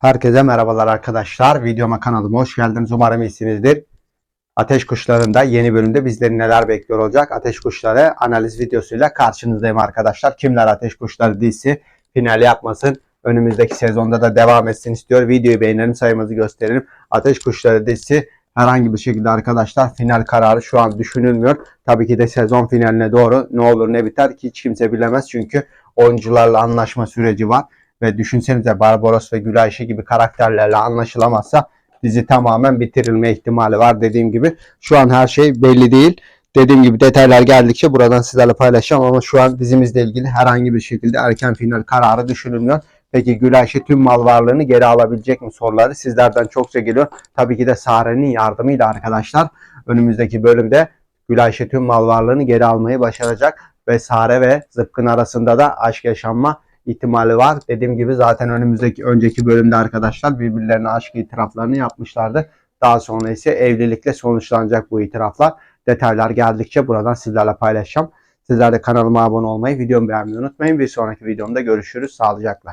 Herkese merhabalar arkadaşlar. Videoma kanalıma hoş geldiniz. Umarım iyisinizdir. Ateş Kuşları'nda yeni bölümde bizleri neler bekliyor olacak? Ateş Kuşları analiz videosuyla karşınızdayım arkadaşlar. Kimler Ateş Kuşları dizisi finali yapmasın? Önümüzdeki sezonda da devam etsin istiyor. Videoyu beğenelim sayımızı gösterelim. Ateş Kuşları dizisi herhangi bir şekilde arkadaşlar final kararı şu an düşünülmüyor. Tabii ki de sezon finaline doğru ne olur ne biter ki hiç kimse bilemez. Çünkü oyuncularla anlaşma süreci var. Ve düşünsenize Barbaros ve Gülayşe gibi karakterlerle anlaşılamazsa dizi tamamen bitirilme ihtimali var dediğim gibi. Şu an her şey belli değil. Dediğim gibi detaylar geldikçe buradan sizlerle paylaşacağım ama şu an dizimizle ilgili herhangi bir şekilde erken final kararı düşünülmüyor. Peki Gülayşe tüm mal varlığını geri alabilecek mi soruları sizlerden çokça geliyor. Tabii ki de Sare'nin yardımıyla arkadaşlar önümüzdeki bölümde Gülayşe tüm mal varlığını geri almayı başaracak ve Sare ve Zıpkın arasında da aşk yaşanma ihtimali var. Dediğim gibi zaten önümüzdeki önceki bölümde arkadaşlar birbirlerine aşk itiraflarını yapmışlardı. Daha sonra ise evlilikle sonuçlanacak bu itiraflar. Detaylar geldikçe buradan sizlerle paylaşacağım. Sizler de kanalıma abone olmayı, videomu beğenmeyi unutmayın. Bir sonraki videomda görüşürüz. Sağlıcakla.